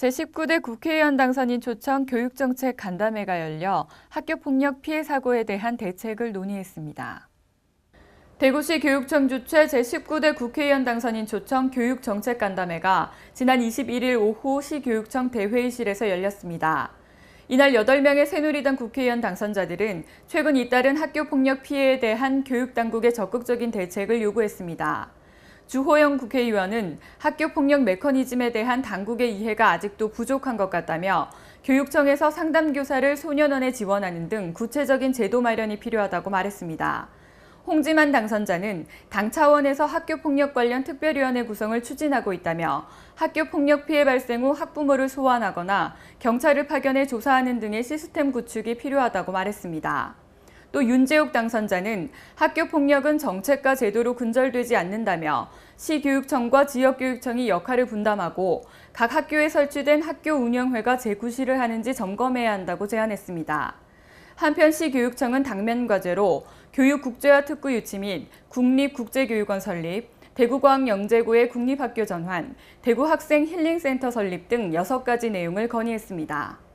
제19대 국회의원 당선인 초청 교육정책 간담회가 열려 학교폭력 피해 사고에 대한 대책을 논의했습니다. 대구시 교육청 주최 제19대 국회의원 당선인 초청 교육정책 간담회가 지난 21일 오후 시교육청 대회의실에서 열렸습니다. 이날 8명의 새누리당 국회의원 당선자들은 최근 잇따른 학교폭력 피해에 대한 교육당국의 적극적인 대책을 요구했습니다. 주호영 국회의원은 학교폭력 메커니즘에 대한 당국의 이해가 아직도 부족한 것 같다며 교육청에서 상담교사를 소년원에 지원하는 등 구체적인 제도 마련이 필요하다고 말했습니다. 홍지만 당선자는 당 차원에서 학교폭력 관련 특별위원회 구성을 추진하고 있다며 학교폭력 피해 발생 후 학부모를 소환하거나 경찰을 파견해 조사하는 등의 시스템 구축이 필요하다고 말했습니다. 또 윤재욱 당선자는 학교 폭력은 정책과 제도로 근절되지 않는다며 시교육청과 지역교육청이 역할을 분담하고 각 학교에 설치된 학교 운영회가 재구시를 하는지 점검해야 한다고 제안했습니다. 한편 시교육청은 당면 과제로 교육국제화 특구 유치 및 국립국제교육원 설립, 대구과학영재고의 국립학교 전환, 대구학생 힐링센터 설립 등 6가지 내용을 건의했습니다.